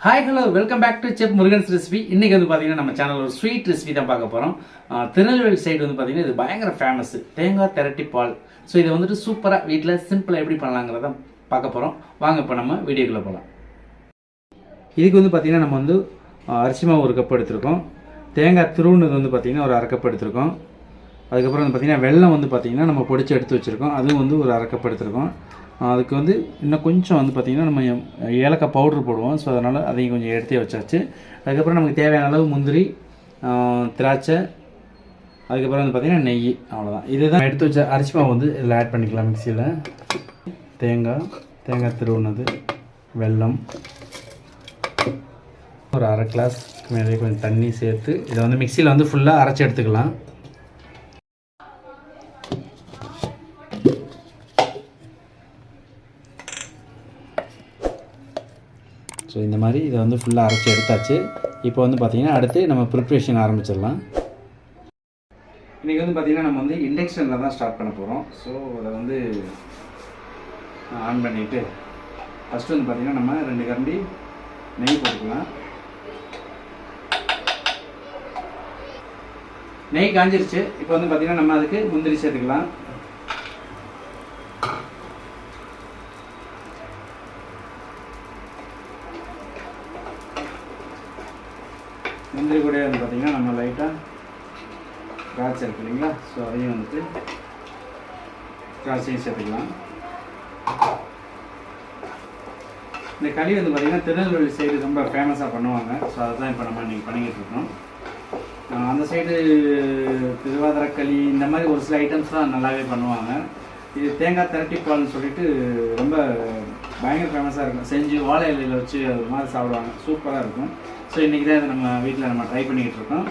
Hi hello welcome back to chef Murugan's recipe இன்னைக்கு வந்து பார்த்தீங்கன்னா நம்ம சேனல் ஒரு ஸ்வீட் ரெசிபி தான் பார்க்க போகிறோம் திருநெல்வேலி சைடு வந்து பார்த்தீங்கன்னா இது பயங்கர ஃபேமஸ் தேங்காய் திரட்டி பால். ஸோ இதை வந்துட்டு சூப்பராக வீட்டில் சிம்பிளாக எப்படி பண்ணலாங்கிறத பார்க்க போகிறோம் வாங்க இப்போ நம்ம வீடியோக்குள்ளே போகலாம் இதுக்கு வந்து பார்த்தீங்கன்னா நம்ம வந்து ஆ, அரிசி மாவு ஒரு கப் எடுத்திருக்கோம். தேங்காய் திருவுனது வந்து பார்த்தீங்கன்னா ஒரு அரை கப் எடுத்திருக்கோம். அதுக்கப்புறம் வந்து பார்த்தீங்கன்னா வெள்ளம் வந்து பார்த்தீங்கன்னா நம்ம பொடிச்சு எடுத்து வச்சுருக்கோம். அதுவும் வந்து ஒரு அரை கப் எடுத்திருக்கோம். அதுக்கு வந்து இன்னும் கொஞ்சம் வந்து பார்த்திங்கன்னா நம்ம ஏ- ஏலக்காய் பவுட்ரு போடுவோம். ஸோ அதனால் அதையும் கொஞ்சம் எடுத்தே வச்சாச்சு. அதுக்கப்புறம் நமக்கு தேவையான அளவு முந்திரி திராட்சை அதுக்கப்புறம் வந்து பார்த்திங்கன்னா நெய் அவ்வளோதான் இதுதான் எடுத்து வச்ச அரிசி மாவு வந்து இதில் ஆட் பண்ணிக்கலாம் மிக்சியில். தேங்காய் தேங்காய் திருவுனது வெல்லம். ஒரு அரை கிளாஸ் மேலே கொஞ்சம் தண்ணி சேர்த்து இதை வந்து மிக்சியில் வந்து ஃபுல்லாக அரைச்சி எடுத்துக்கலாம். ஸோ இந்த மாதிரி இதை வந்து ஃபுல்லாக அரைச்சி எடுத்தாச்சு. இப்போ வந்து பார்த்திங்கன்னா அடுத்து நம்ம ப்ரிப்ரேஷன் ஆரம்பிச்சிடலாம். இன்றைக்கி வந்து பார்த்திங்கன்னா நம்ம வந்து இண்டக்ஷனில் தான் ஸ்டார்ட் பண்ண போகிறோம் ஸோ அதை வந்து ஆன் பண்ணிவிட்டு ஃபஸ்ட்டு வந்து பார்த்திங்கன்னா நம்ம ரெண்டு கரண்டி நெய் போட்டுக்கலாம். நெய் காஞ்சிருச்சு. இப்போ வந்து பார்த்திங்கன்னா நம்ம அதுக்கு முந்திரி சேர்த்துக்கலாம். முந்திரி கூட வந்து பார்த்திங்கன்னா நம்ம லைட்டாக திராட்சை இருக்கு இல்லைங்களா? ஸோ அதையும் வந்துட்டு திராட்சையும் சேர்த்துக்கலாம். இந்த களி வந்து பார்த்திங்கன்னா திருநெல்வேலி சைடு ரொம்ப ஃபேமஸாக பண்ணுவாங்க. ஸோ அதுதான் இப்போ நம்ம இன்றைக்கி பண்ணிக்கிட்டு இருக்கோம். அந்த சைடு திருவாதிரக்களி இந்த மாதிரி ஒரு சில ஐட்டம்ஸ்லாம் நல்லாவே பண்ணுவாங்க. இது தேங்காய் திரட்டி பால்னு சொல்லிட்டு ரொம்ப பயங்கர ஃபேமஸாக இருக்கும். செஞ்சு வாழை இலையில் வச்சு அது மாதிரி சாப்பிடுவாங்க. சூப்பராக இருக்கும். ஸோ இன்றைக்கி தான் இதை நம்ம வீட்டில் நம்ம ட்ரை பண்ணிக்கிட்டு இருக்கோம்.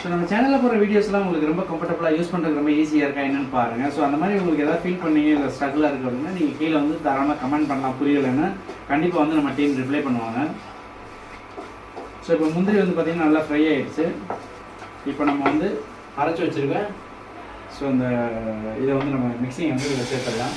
ஸோ நம்ம சேனலில் போகிற வீடியோஸ்லாம் உங்களுக்கு ரொம்ப கம்ஃபர்டபுளாக யூஸ் பண்ணுறதுக்கு ரொம்ப ஈஸியாக இருக்கா என்னன்னு பாருங்கள் ஸோ அந்த மாதிரி உங்களுக்கு எதாவது ஃபீல் பண்ணீங்க இல்லை ஸ்ட்ரகிளாக இருக்குது அப்படின்னா நீங்கள் கீழே வந்து தாராளமாக கமெண்ட் பண்ணலாம். புரியலைன்னா கண்டிப்பாக வந்து நம்ம டீம் ரிப்ளை பண்ணுவாங்க. ஸோ இப்போ முந்திரி வந்து பார்த்திங்கன்னா நல்லா ஃப்ரை ஆகிடுச்சு இப்போ நம்ம வந்து அரைச்சி வச்சுருக்கேன் ஸோ அந்த இதை வந்து நம்ம மிக்சிங் வந்து சேர்த்துடலாம்.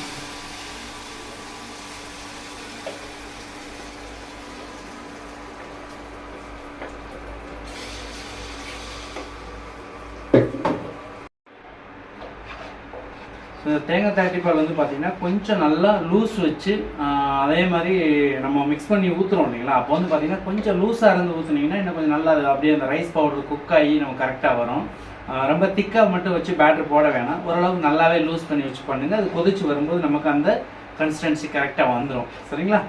ஸோ தேங்காய் தரட்டி பால் வந்து பார்த்தீங்கன்னா கொஞ்சம் நல்லா லூஸ் வச்சு அதே மாதிரி நம்ம மிக்ஸ் பண்ணி ஊற்றுறோம் இல்லைங்களா? அப்போ வந்து பார்த்தீங்கன்னா கொஞ்சம் லூஸாக இருந்து ஊற்றுனீங்கன்னா இன்னும் கொஞ்சம் நல்லா அப்படியே அந்த ரைஸ் பவுடர் குக் ஆகி நம்ம கரெக்டாக வரும். ரொம்ப திக்காக மட்டும் வச்சு பேட்டர் போட வேணாம். ஓரளவுக்கு நல்லாவே லூஸ் பண்ணி வச்சு பண்ணுங்க. அது கொதிச்சு வரும்போது நமக்கு அந்த கன்சிஸ்டன்சி கரெக்டாக வந்துடும் சரிங்களா?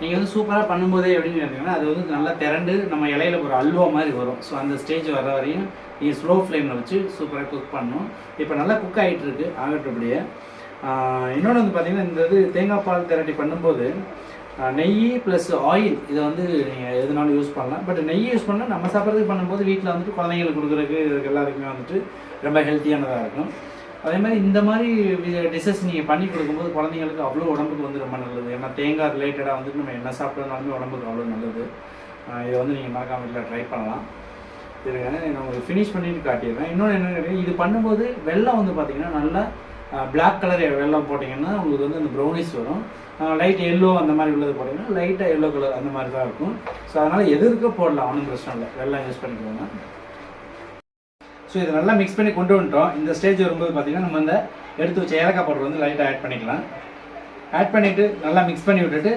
நீங்கள் வந்து சூப்பராக பண்ணும்போதே அப்படின்னு கேட்டிங்கன்னா அது வந்து நல்லா திரண்டு நம்ம இலையில ஒரு அல்வா மாதிரி வரும். ஸோ அந்த ஸ்டேஜ் வர வரையும் நீங்கள் ஸ்லோ ஃப்ளேமில் வச்சு சூப்பராக குக் பண்ணணும். இப்போ நல்லா குக் ஆகிட்டு இருக்கு ஆகட்டபடியே இன்னொன்று வந்து பார்த்தீங்கன்னா இந்த இது தேங்காய் பால் திரட்டி பண்ணும்போது நெய் ப்ளஸ் ஆயில் இதை வந்து நீங்கள் எதுனாலும் யூஸ் பண்ணலாம். பட் நெய் யூஸ் பண்ணால் நம்ம சாப்பிட்றதுக்கு பண்ணும்போது வீட்டில் வந்துட்டு குழந்தைங்களுக்கு கொடுக்குறதுக்கு இதுக்கு எல்லாருக்குமே வந்துட்டு ரொம்ப ஹெல்த்தியானதாக இருக்கும். அதே மாதிரி இந்த மாதிரி டிஷ்ஷஸ் நீங்கள் பண்ணி கொடுக்கும்போது குழந்தைங்களுக்கு அவ்வளோ உடம்புக்கு வந்து ரொம்ப நல்லது. ஏன்னா தேங்காய் ரிலேட்டடாக வந்துட்டு நம்ம என்ன சாப்பிட்றதுனாலுமே உடம்புக்கு அவ்வளோ நல்லது. இதை வந்து நீங்கள் மறக்காம வீட்டில் ட்ரை பண்ணலாம். இதுங்க நான் உங்களுக்கு ஃபினிஷ் பண்ணிட்டு காட்டிடுறேன். இன்னொன்று என்ன கேட்டீங்கன்னா, இது பண்ணும்போது வெள்ளம் வந்து பார்த்தீங்கன்னா நல்லா பிளாக் கலர் வெள்ளம் போட்டிங்கன்னா உங்களுக்கு வந்து அந்த ப்ரௌனிஸ் வரும். லைட் எல்லோ அந்த மாதிரி உள்ளது போட்டிங்கன்னா லைட்டாக எல்லோ கலர் அந்த மாதிரி தான் இருக்கும். ஸோ அதனால் எதிர்க்க போடலாம் ஒன்றும் பிரச்சனை இல்லை. வெள்ளம் யூஸ் பண்ணிக்கோங்க. ஸோ இதை நல்லா மிக்ஸ் பண்ணி கொண்டு வந்துட்டோம். இந்த ஸ்டேஜ் வரும்போது பார்த்தீங்கன்னா நம்ம இந்த எடுத்து வச்ச ஏலக்காய் பவுடர் வந்து லைட்டாக ஆட் பண்ணிக்கலாம். ஆட் பண்ணிவிட்டு நல்லா மிக்ஸ் பண்ணி விட்டுட்டு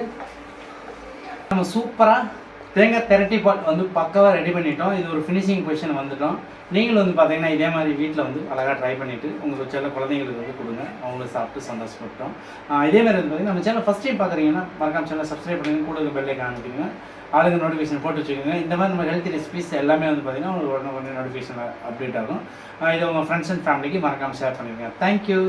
நம்ம சூப்பராக தேங்காய் திரட்டி பாட் வந்து பக்காவாக ரெடி பண்ணிட்டோம். இது ஒரு ஃபினிஷிங் பொசிஷன் வந்துட்டோம். நீங்களும் வந்து பார்த்தீங்கன்னா இதே மாதிரி வீட்டில் வந்து அழகாக ட்ரை பண்ணிவிட்டு உங்களுக்கு சில குழந்தைங்களுக்கு வந்து கொடுங்க. அவங்களும் சாப்பிட்டு சந்தோஷப்பட்டோம். இதே மாதிரி வந்து பார்த்தீங்கன்னா நம்ம சேனல் ஃபஸ்ட் டைம் பார்க்குறீங்கன்னா மறக்காம சேனல் சப்ஸ்கிரைப் பண்ணுங்க. கூட பெல்லை காமிக்கிறீங்க ஆளுங்க நோட்டிஃபிகேஷன் போட்டு வச்சுக்கோங்க. இந்த மாதிரி நம்ம ஹெல்த்தி ரெசிபிஸ் எல்லாமே வந்து பார்த்தீங்கன்னா உங்களுக்கு உடனே உடனே நோட்டிஃபிகேஷன் அப்டேட் ஆகும். இதை உங்கள் ஃப்ரெண்ட்ஸ் அண்ட் ஃபேமிலிக்கு மறக்காமல் ஷேர் பண்ணிடுங்க. தேங்க்யூ